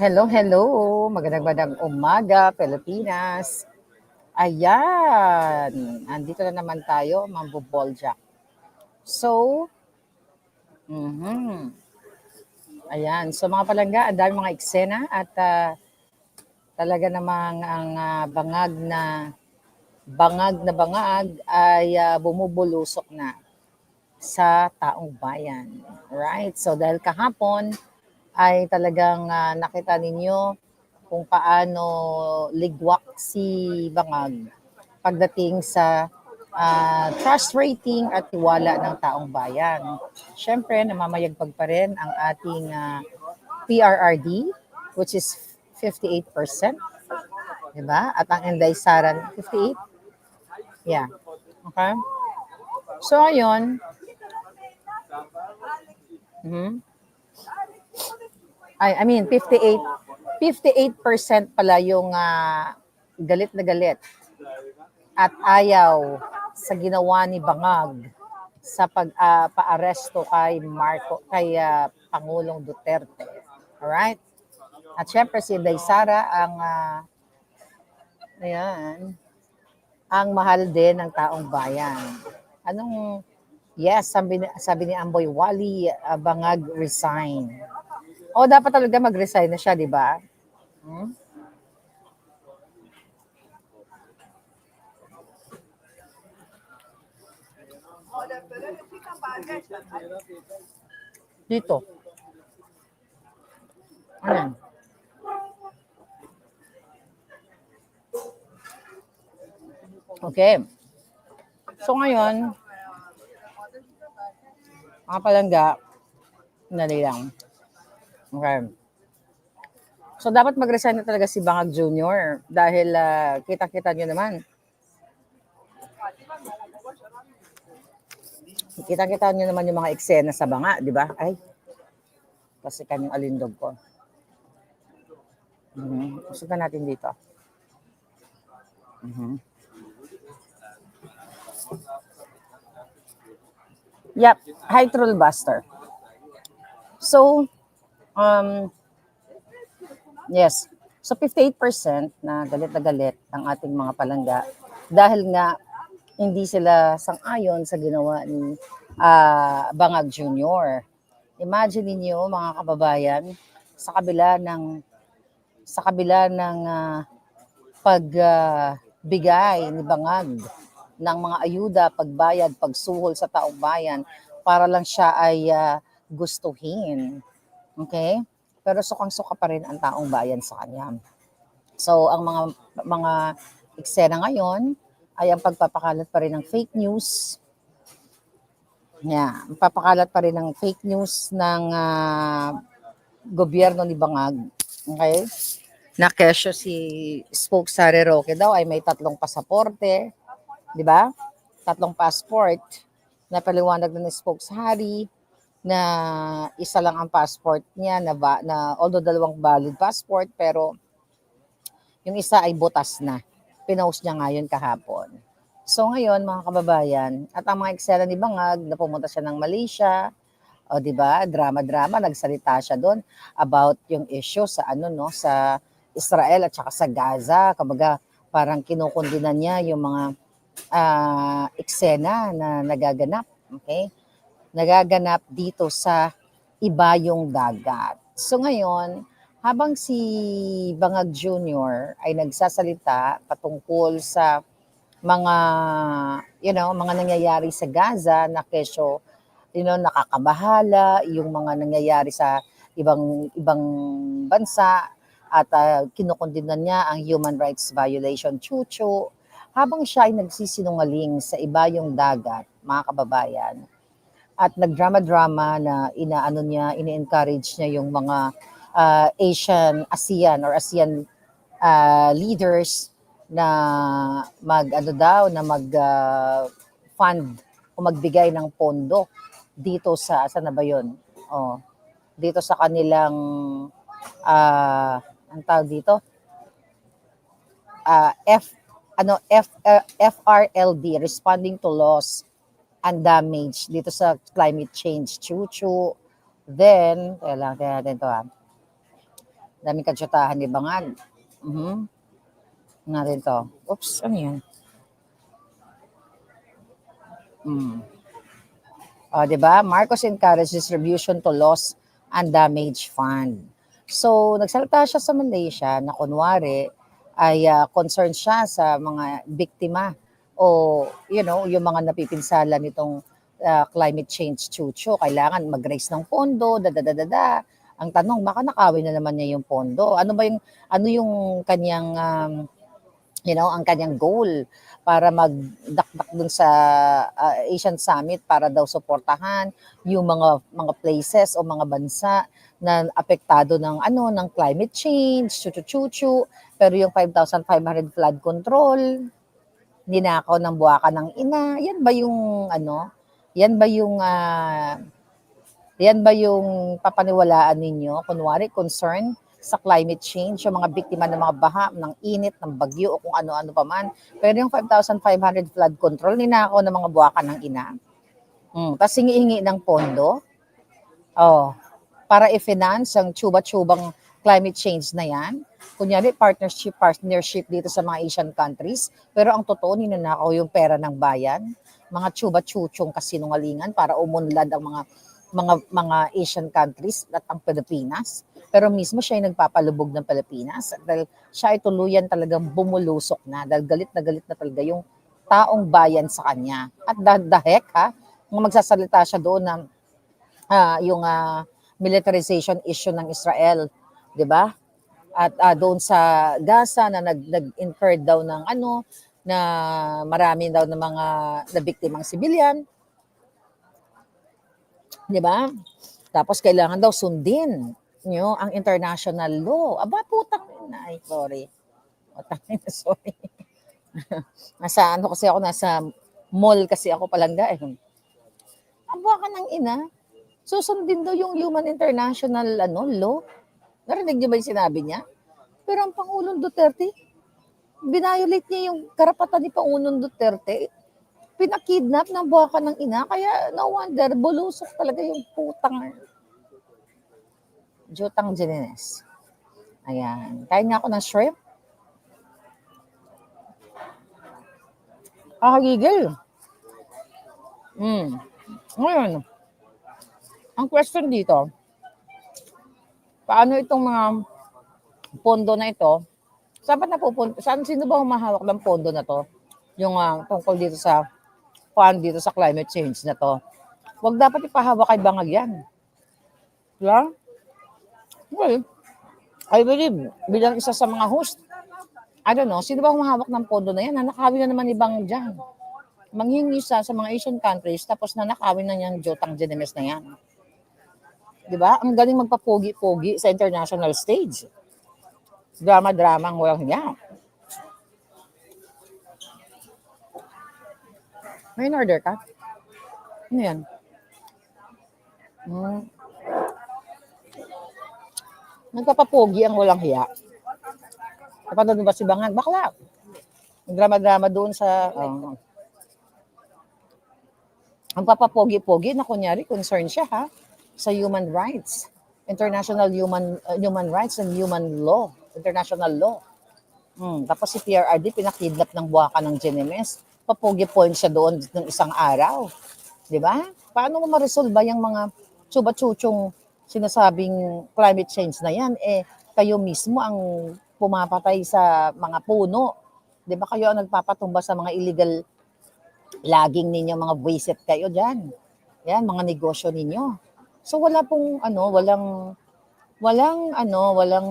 Hello, hello. Magandang magandang umaga, Pilipinas. Ayan. Andito na naman tayo, mambobolja. So, mhm. Ayan. So mga palangga, ang dami mga eksena at ah, talaga namang ang ah, bangag na bangag na bangag ay ah, bumubulusok na sa taong bayan. Right? So dahil kahapon ay talagang ah, nakita ninyo kung paano ligwak si bangag pagdating sa ah, trust rating at tiwala ng taong bayan. Siyempre, namamayagpag pa rin ang ating ah, PRRD, which is 58%. Diba? At ang Inday Saran, 58? Yeah. Okay? So, ayun. Mhm. Ay, I mean, 58, 58% pala yung ah, galit na galit at ayaw sa ginawa ni Bangag sa pag ah, paaresto kay Marco kay ah, Pangulong Duterte. Alright? At syempre si Day Sara ang ah, ayan, ang mahal din ng taong bayan. Anong yes, sabi, ni- sabi ni Amboy Wally Bangag resign. O dapat talaga mag-resign na siya, di ba? Hmm? Dito. Ayan. Okay. So ngayon, mga palangga, nali lang. Okay. So dapat mag-resign na talaga si Bangag Jr. dahil ah, kita-kita nyo naman. Kita-kita nyo naman yung mga eksena sa banga, di ba? Ay, kasi kanyang alindog ko. Mhm. Usugan natin dito. Mhm. Yep, hi Trollbuster. So, um, yes. So 58% na galit na galit ang ating mga palangga dahil nga hindi sila sang-ayon sa ginawa ni ah, Bangag Jr. Imagine niyo mga kababayan sa kabila ng sa kabila ng ah, pagbigay ni Bangag ng mga ayuda, pagbayad, pagsuhol sa taong bayan para lang siya ay ah, gustuhin. Okay? Pero sukang-suka pa rin ang taong bayan sa kanya. So, ang mga mga eksena ngayon ay ang pagpapakalat pa rin ng fake news. Yeah, pagpapakalat pa rin ng fake news ng ah, gobyerno ni Bangag. Okay? Na kesyo si Spokesari Roque daw ay may tatlong pasaporte. Di ba? Tatlong passport na paliwanag na ni Spokesari na isa lang ang passport niya na, ba, na although dalawang valid passport pero yung isa ay butas na. Pinost niya ngayon kahapon. So ngayon mga kababayan, at ang mga eksena ni Bangag na pumunta siya ng Malaysia, o di ba, drama-drama, nagsalita siya doon about yung issue sa ano no, sa Israel at saka sa Gaza. Kumbaga parang kinukundinan niya yung mga ah, eksena na nagaganap, okay? Nagaganap dito sa ibayong dagat. So ngayon, habang si Bangag Jr. ay nagsasalita patungkol sa mga you know, mga nangyayari sa Gaza na kesyo you know, nakakabahala, yung mga nangyayari sa ibang ibang bansa at uh, kinukondinan niya ang human rights violation chuchu habang siya ay nagsisinungaling sa ibayong dagat, mga kababayan. At nagdrama-drama na inaano niya, ini-encourage niya yung mga ah, Asian, ASEAN or ASEAN ah, leaders na mag ano daw na mag ah, fund o magbigay ng pondo dito sa saan na ba 'yon? Oh, dito sa kanilang ah ang tawag dito? Ah, F ano F uh, FRLD responding to loss and damage dito sa climate change chuchu then kaya lang kaya natin to ah Daming katsyotahan ni Bangag. Mhm. Nga rin to. Oops, ano yan? Mm. O, di ba? Marcos encouraged distribution to loss and damage fund. So, nagsalita siya sa Malaysia na kunwari ay ah, concerned siya sa mga biktima o, you know, yung mga napipinsala nitong ah, climate change chucho. Kailangan mag-raise ng pondo, da da da da da. Ang tanong, baka nakawin na naman niya yung pondo. Ano ba yung, ano yung kanyang, um, you know, ang kanyang goal para magdakdak dun sa ah, Asian Summit para daw suportahan yung mga mga places o mga bansa na apektado ng ano ng climate change, chuchu pero yung 5,500 flood control, ninakaw ng buwaka ng ina, yan ba yung ano? Yan ba yung ah, yan ba yung papaniwalaan ninyo? Kunwari, concern sa climate change, yung mga biktima ng mga baha, ng init, ng bagyo, o kung ano-ano pa man. Pero yung 5,500 flood control, ninakaw ng mga buwaka ng ina. Mm, Tapos hingi-hingi ng pondo. Oh, para i-finance ang tsuba-tsubang climate change na yan. Kunyari, partnership, partnership dito sa mga Asian countries. Pero ang totoo, ninanakaw yung pera ng bayan. Mga tsuba-tsutsong kasinungalingan para umunlad ang mga mga mga Asian countries at ang Pilipinas. Pero mismo siya ay nagpapalubog ng Pilipinas dahil siya ay tuluyan talagang bumulusok na dahil galit na galit na talaga yung taong bayan sa kanya. At the, the heck magsasalita siya doon ng ah, yung ah, militarization issue ng Israel, 'di ba? At ah, doon sa Gaza na nag nag-incur daw ng ano na marami daw ng mga nabiktimang civilian, 'di ba? Tapos kailangan daw sundin nyo ang international law. Aba, putang ina. Ay, sorry. Putang ina, sorry. nasa ano kasi ako, nasa mall kasi ako palangga eh. Aba ka ng ina. Susundin daw yung human international ano, law. Narinig niyo ba yung sinabi niya? Pero ang Pangulong Duterte, binayolate niya yung karapatan ni Pangulong Duterte. Pinakidnap ng buwaka ng ina. Kaya no wonder, bulusok talaga yung putang Jutang Jinines. Ayan. Kain nga ako ng shrimp. Kakagigil. Mm. Ngayon, ang question dito, paano itong mga pondo na ito, saan ba napupunta? Saan, sino ba humahawak ng pondo na to? Yung ah, tungkol dito sa fund dito sa climate change na to. Huwag dapat ipahawak kay Bangag yan. Diba? Well, I believe, bilang isa sa mga host, I don't know, sino ba humahawak ng pondo na yan? Nanakawin na naman ni Bang dyan. Manghingi siya sa mga Asian countries, tapos nanakawin na niyang Jotang Genemes na yan. Di ba? Ang galing magpapogi-pogi sa international stage. Drama-drama ang walang niya. May in-order ka? Ano yan? Hmm. Nagpapapogi ang walang hiya. Napanood mo ba si Bangan? Bakla. Drama-drama doon sa... Oh. Ang papapogi-pogi na kunyari, concern siya ha, sa human rights. International human uh, human rights and human law. International law. Hmm. Tapos si PRRD, pinakidnap ng buwaka ng Genemes. Papogi point siya doon ng isang araw. Di ba? Paano mo ma-resolve yung mga tsuba-tsutsong sinasabing climate change na yan, eh, kayo mismo ang pumapatay sa mga puno. Di ba kayo ang nagpapatumba sa mga illegal laging ninyo, mga buwisit kayo dyan. Yan, mga negosyo ninyo. So wala pong ano, walang walang ano, walang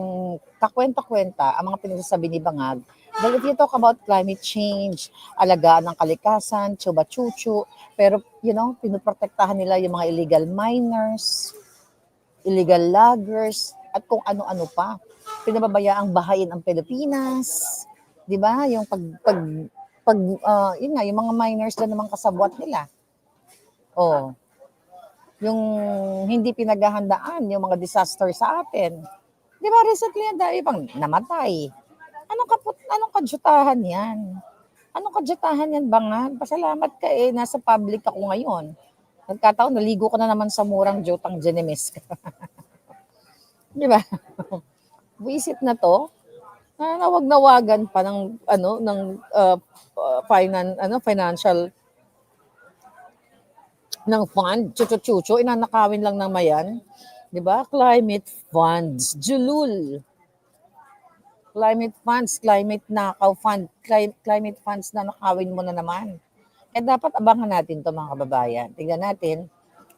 kakwenta-kwenta ang mga pinagsasabi ni Bangag. Dahil if you talk about climate change, alagaan ng kalikasan, chuba-chuchu, pero you know, pinoprotektahan nila yung mga illegal miners, illegal loggers, at kung ano-ano pa. Pinababayaang bahayin ang Pilipinas. 'Di ba? Yung pag pag pag ah, yun nga, yung mga miners na naman kasabwat nila. Oh. Yung hindi pinaghahandaan yung mga disaster sa atin. 'Di ba recently ang dami pang namatay. Anong kaput anong kadyutahan 'yan? Anong kadyutahan 'yan, Bangag? Pasalamat ka eh nasa public ako ngayon. Nagkataon, naligo ka na naman sa murang Jotang Genemes. Di ba? Visit na to, na nawag-nawagan pa ng ano ng uh, finan, ano financial ng fund, chuchu-chuchu, inanakawin lang ng mayan. 'Di ba? Climate funds, julul. Climate funds, climate nakaw fund, cli- climate funds na nakawin mo na naman. Eh dapat abangan natin to mga kababayan. Tingnan natin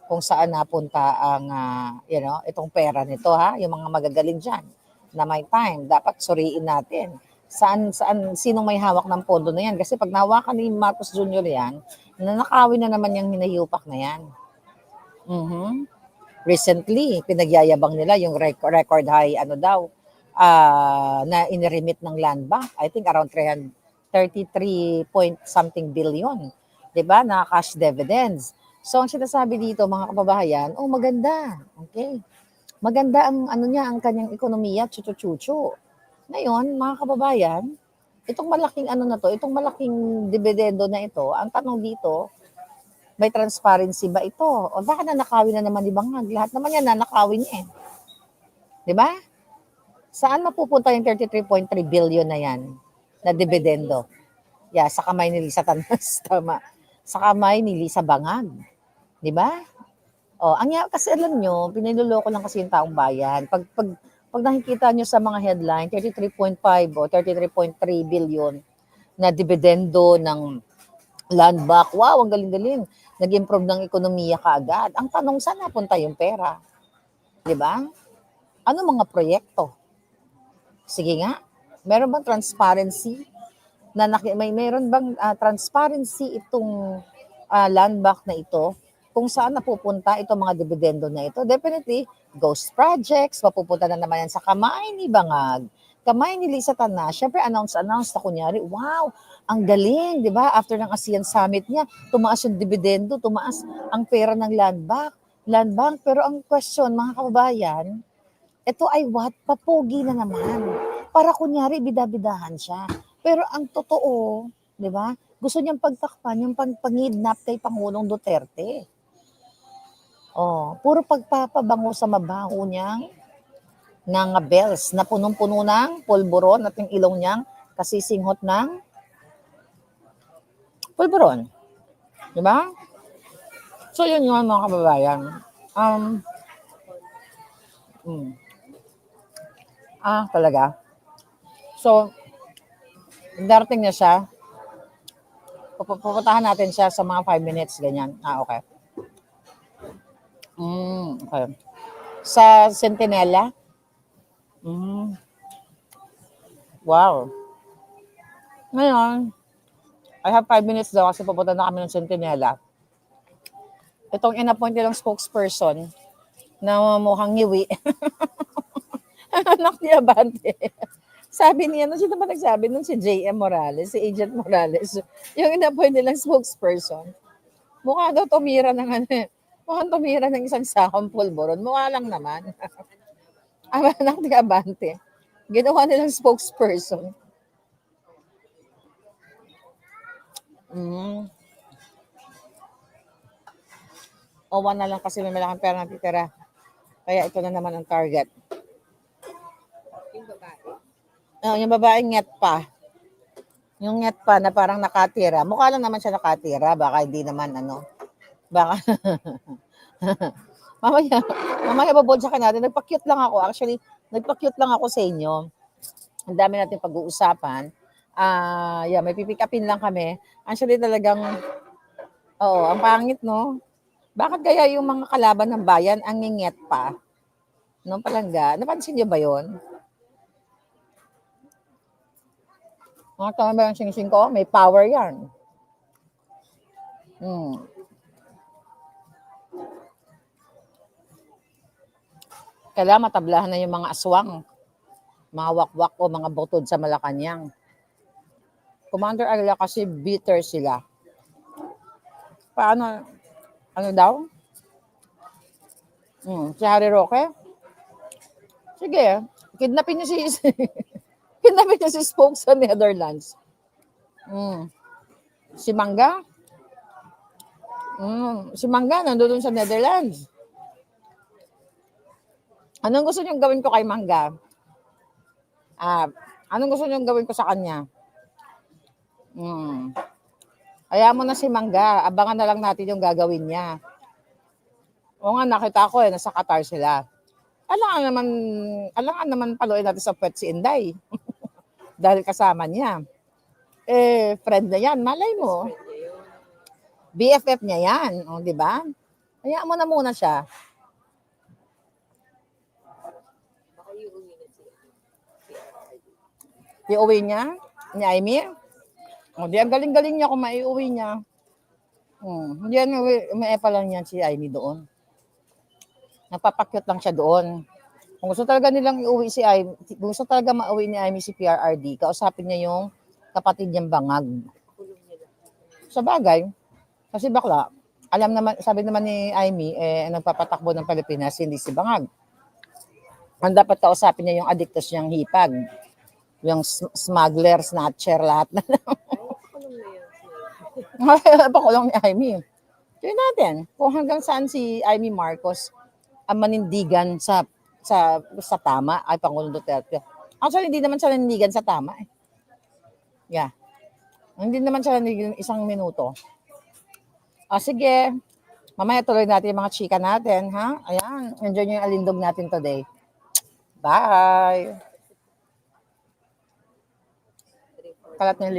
kung saan napunta ang ah, you know, itong pera nito ha, yung mga magagaling diyan na may time, dapat suriin natin. Saan saan sinong may hawak ng pondo na yan kasi pag nahawakan ni Marcos Jr. yan, nanakawin na naman yung hinayupak na yan. Mhm. Recently, pinagyayabang nila yung rec- record high ano daw ah, na iniremit ng land bank. I think around 300 33 point something billion. 'Di ba? Na cash dividends. So ang sinasabi dito mga kababayan, oh maganda. Okay. Maganda ang ano niya, ang kanyang ekonomiya, chuchu-chuchu. Ngayon, mga kababayan, itong malaking ano na to, itong malaking dividendo na ito, ang tanong dito, may transparency ba ito? O bakit nanakawin na naman ni Bangag? Lahat naman yan nanakawin niya eh. Di ba? Saan mapupunta yung 33.3 billion na yan na dividendo? Yeah, sa kamay ni Lisa Tanas, tama. Sa kamay ni Lisa Bangag. Di ba? Oh, ang kasi alam nyo, piniloloko lang kasi yung taong bayan. Pag, pag, pag nakikita nyo sa mga headline, 33.5 o 33.3 billion na dividendo ng land back. Wow, ang galing-galing. Nag-improve ng ekonomiya kaagad. Ang tanong, saan napunta yung pera? Di ba? Ano mga proyekto? Sige nga, meron bang transparency? Na naki, may meron bang ah, transparency itong ah, land back na ito? Kung saan napupunta itong mga dividendo na ito? Definitely, ghost projects, mapupunta na naman yan sa kamay ni Bangag, kamay ni Lisa Tanas. Siyempre, announce-announce na kunyari, wow, ang galing, di ba? After ng ASEAN Summit niya, tumaas yung dividendo, tumaas ang pera ng land bank. Land bank. Pero ang question, mga kababayan, ito ay what? Papugi na naman. Para kunyari, bidabidahan siya. Pero ang totoo, di ba? Gusto niyang pagtakpan yung pang pangidnap kay Pangulong Duterte. Oh, puro pagpapabango sa mabaho niyang ng bells na punong-puno ng pulburon at yung ilong niyang kasisinghot ng pulburon. Di ba? So, yun yun mga kababayan. Um, mm. Ah, talaga. So, darating na siya. Pupu- Pupuntahan natin siya sa mga 5 minutes, ganyan. Ah, okay. Mm, okay. Sa Centinela? Mm. Wow. Ngayon, I have 5 minutes daw kasi pupunta na kami ng Centinela. Itong in-appoint nilang spokesperson na mukhang ngiwi. Anak ni Abante. Sabi niya, no, sino ba nagsabi nun? Si J.M. Morales, si Agent Morales. Yung in-appoint nilang spokesperson. Mukha daw tumira ng ano, eh. Mukhang tumira ng isang sakong pulboron. Mukha lang naman. Anak ni Abante. Ginawa nilang spokesperson. Mm. Owa na lang kasi may malaking pera natitira. Kaya ito na naman ang target. Oh, yung babaeng nget pa. Yung nget pa na parang nakatira. Mukha lang naman siya nakatira. Baka hindi naman ano. Baka. mamaya, mamaya babodyakan natin. Nagpa-cute lang ako. Actually, nagpa-cute lang ako sa inyo. Ang dami natin pag-uusapan. Ah, yeah, may pipick upin lang kami. Actually, talagang, oo, ang pangit, no? Bakit kaya yung mga kalaban ng bayan ang nginget pa? No, palangga. Napansin niyo ba yon? Mga tama ba yung sing-sing ko? May power yan. Hmm. Kailangan matablahan na yung mga aswang, mga wakwak o mga butod sa Malacanang. Commander Aguila kasi bitter sila. Paano, ano daw? Hmm, si Harry Roque? Sige, kidnapin niyo si kidnapin niyo si Spoke sa Netherlands. Hmm. Si Mangga? Hmm, si Mangga nandoon sa Netherlands. Anong gusto niyong gawin ko kay Mangga? Ah, anong gusto niyong gawin ko sa kanya? Hmm. Kaya mo na si Mangga, abangan na lang natin yung gagawin niya. O nga, nakita ko eh, nasa Qatar sila. Alangan naman, alangan naman paluin natin sa puwet si Inday. Dahil kasama niya. Eh, friend na yan, malay mo. BFF niya yan, o, di ba? Kaya mo na muna siya. Baka iuwi na siya. Iuwi niya, ni Amy. O, di, ang galing-galing niya kung maiuwi niya. Hmm, hindi yan, may pa lang yan si Amy doon. Napapakyut lang siya doon. Kung gusto talaga nilang iuwi si Amy, kung gusto talaga mauwi ni Amy si PRRD, kausapin niya yung kapatid niyang bangag. Sa bagay, kasi bakla, alam naman, sabi naman ni Amy, eh, nagpapatakbo ng Pilipinas, hindi si Bangag. Ang dapat kausapin niya yung addictos niyang hipag. Yung sm- smuggler, snatcher, lahat na Ay, kulong na yan. pakulong ni Amy. Tingnan natin kung hanggang saan si Amy Marcos ang manindigan sa sa sa tama ay Pangulong Duterte. Actually, hindi naman siya nanindigan sa tama eh. Yeah. Hindi naman siya nanindigan isang minuto. Ah, sige. Mamaya tuloy natin yung mga chika natin, ha? Ayan. Enjoy nyo yung alindog natin today. Bye! Kalat na yung